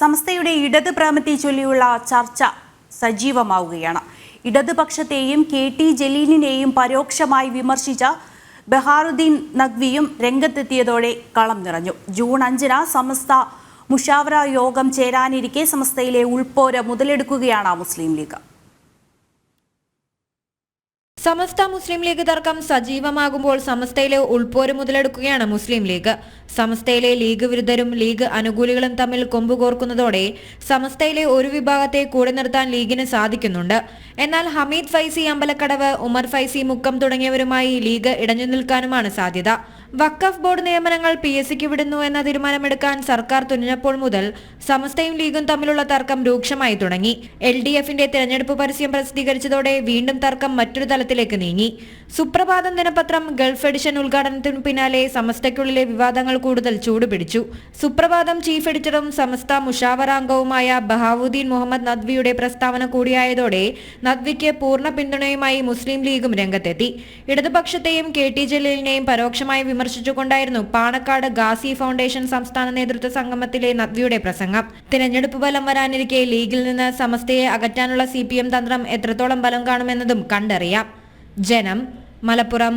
സംസ്ഥയുടെ ഇടത് പ്രേമത്തെ ചൊല്ലിയുള്ള ചർച്ച സജീവമാവുകയാണ്. ഇടതുപക്ഷത്തെയും കെ ടി ജലീലിനെയും പരോക്ഷമായി വിമർശിച്ച ബഹാറുദ്ദീൻ നഖ്വിയും രംഗത്തെത്തിയതോടെ കളം നിറഞ്ഞു. ജൂൺ അഞ്ചിന് സമസ്ത മുഷാവറ യോഗം ചേരാനിരിക്കെ സമസ്തയിലെ ഉൾപ്പോര മുതലെടുക്കുകയാണ് മുസ്ലിം ലീഗ്. സമസ്ത മുസ്ലിം ലീഗ് തർക്കം സജീവമാകുമ്പോൾ സമസ്തയിലെ ഉൾപോര് മുതലെടുക്കുകയാണ് മുസ്ലിം ലീഗ്. സമസ്തയിലെ ലീഗ് വിരുദ്ധരും ലീഗ് അനുകൂലികളും തമ്മിൽ കൊമ്പുകോർക്കുന്നതോടെ സമസ്തയിലെ ഒരു വിഭാഗത്തെ കൂടെ നിർത്താൻ ലീഗിന് സാധിക്കുന്നുണ്ട്. എന്നാൽ ഹമീദ് ഫൈസി അമ്പലക്കടവ് ഉമർ ഫൈസി മുക്കം തുടങ്ങിയവരുമായി ലീഗ് ഇടഞ്ഞു നിൽക്കാനുമാണ് സാധ്യത. വഖഫ് ബോർഡ് നിയമനങ്ങൾ പി എസ് സിക്ക് വിടുന്നു എന്ന തീരുമാനമെടുക്കാൻ സർക്കാർ തുനിഞ്ഞപ്പോൾ മുതൽ സമസ്തയും ലീഗും തമ്മിലുള്ള തർക്കം രൂക്ഷമായി തുടങ്ങി. എൽ ഡി എഫിന്റെ തെരഞ്ഞെടുപ്പ് പരസ്യം പ്രസിദ്ധീകരിച്ചതോടെ വീണ്ടും തർക്കം മറ്റൊരു തലത്തിലേക്ക് നീങ്ങി. സുപ്രഭാതം ദിനപത്രം ഗൾഫ് എഡിഷൻ ഉദ്ഘാടനത്തിനു പിന്നാലെ സമസ്തയ്ക്കുള്ളിലെ വിവാദങ്ങൾ കൂടുതൽ ചൂടുപിടിച്ചു. സുപ്രഭാതം ചീഫ് എഡിറ്ററും സമസ്ത മുഷാവറാംഗവുമായ ബഹാവുദ്ദീൻ മുഹമ്മദ് നദ്വിയുടെ പ്രസ്താവന കൂടിയായതോടെ നദ്വിക്ക് പൂർണ പിന്തുണയുമായി മുസ്ലിം ലീഗും രംഗത്തെത്തി. ഇടതുപക്ഷത്തെയും കെ ടി ജലീലിനെയും പരോക്ഷമായി വിമർശിച്ചുകൊണ്ടായിരുന്നു പാണക്കാട് ഗാസി ഫൗണ്ടേഷൻ സംസ്ഥാന നേതൃത്വ സംഗമത്തിലെ നദ്വിയുടെ പ്രസംഗം. തിരഞ്ഞെടുപ്പ് ഫലം വരാനിരിക്കെ ലീഗിൽ നിന്ന് സമസ്തയെ അകറ്റാനുള്ള സി തന്ത്രം എത്രത്തോളം ബലം കാണുമെന്നതും കണ്ടറിയാം. ജനം മലപ്പുറം.